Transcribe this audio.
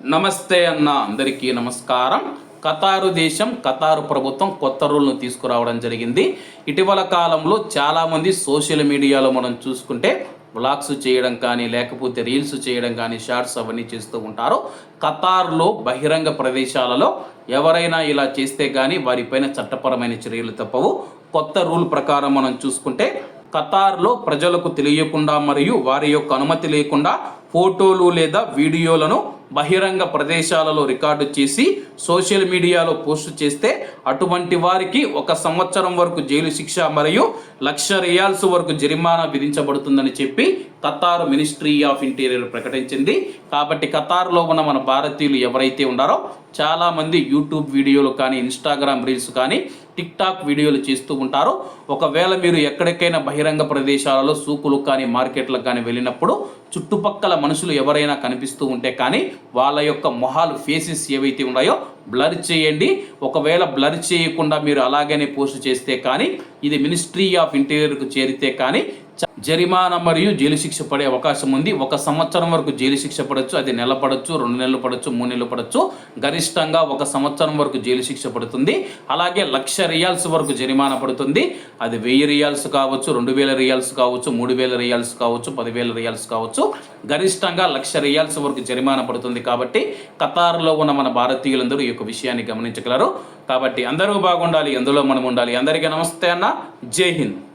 నమస్తే అన్న అందరికీ నమస్కారం. కతారు దేశం కతారు ప్రభుత్వం కొత్త రూల్ను తీసుకురావడం జరిగింది. ఇటీవల కాలంలో చాలామంది సోషల్ మీడియాలో మనం చూసుకుంటే వ్లాగ్స్ చేయడం కానీ లేకపోతే రీల్స్ చేయడం కానీ షార్ట్స్ అవన్నీ చేస్తూ ఉంటారు. కతార్లో బహిరంగ ప్రదేశాలలో ఎవరైనా ఇలా చేస్తే కానీ వారిపైన చట్టపరమైన చర్యలు తప్పవు. కొత్త రూల్ ప్రకారం మనం చూసుకుంటే కతార్లో ప్రజలకు తెలియకుండా మరియు వారి యొక్క అనుమతి లేకుండా ఫోటోలు లేదా వీడియోలను బహిరంగ ప్రదేశాలలో రికార్డు చేసి సోషల్ మీడియాలో పోస్ట్ చేస్తే అటువంటి వారికి ఒక సంవత్సరం వరకు జైలు శిక్ష మరియు లక్ష రియాల్స్ వరకు జరిమానా విధించబడుతుందని చెప్పి ఖతార్ మినిస్ట్రీ ఆఫ్ ఇంటీరియర్ ప్రకటించింది. కాబట్టి ఖతార్లో ఉన్న మన భారతీయులు ఎవరైతే ఉన్నారో చాలామంది యూట్యూబ్ వీడియోలు కానీ ఇన్స్టాగ్రామ్ రీల్స్ కానీ టిక్ టాక్ వీడియోలు చేస్తూ ఉంటారు. ఒకవేళ మీరు ఎక్కడికైనా బహిరంగ ప్రదేశాలలో సూకులు కానీ మార్కెట్లకు కానీ వెళ్ళినప్పుడు చుట్టుపక్కల మనుషులు ఎవరైనా కనిపిస్తూ ఉంటే కానీ వాళ్ళ యొక్క మొహాలు ఫేసెస్ ఏవైతే ఉన్నాయో బ్లర్ చేయండి. ఒకవేళ బ్లర్ చేయకుండా మీరు అలాగనే పోస్ట్ చేస్తే కానీ ఇది మినిస్ట్రీ ఆఫ్ ఇంటీరియర్కు చేరితే కానీ జరిమానా మరియు జైలు శిక్ష పడే అవకాశం ఉంది. ఒక సంవత్సరం వరకు జైలు శిక్ష పడవచ్చు అది నెల పడవచ్చు రెండు నెలలు పడవచ్చు మూడు నెలలు పడవచ్చు గరిష్టంగా ఒక సంవత్సరం వరకు జైలు శిక్ష పడుతుంది. అలాగే లక్ష రియాల్స్ వరకు జరిమానా పడుతుంది. అది వెయ్యి రియాల్స్ కావచ్చు రెండు వేల రియాల్స్ కావచ్చు మూడు వేల రియాల్స్ కావచ్చు పదివేల రియాల్స్ కావచ్చు. గరిష్టంగా లక్ష రియాల్స్ వరకు జరిమానా పడుతుంది కాబట్టి కతార్లో ఉన్న మన భారతీయులందరూ ఈ యొక్క విషయాన్ని గమనించగలరు. కాబట్టి అందరూ బాగుండాలి ఎందులో మనం ఉండాలి. అందరికీ నమస్తే అన్న. జై హింద్.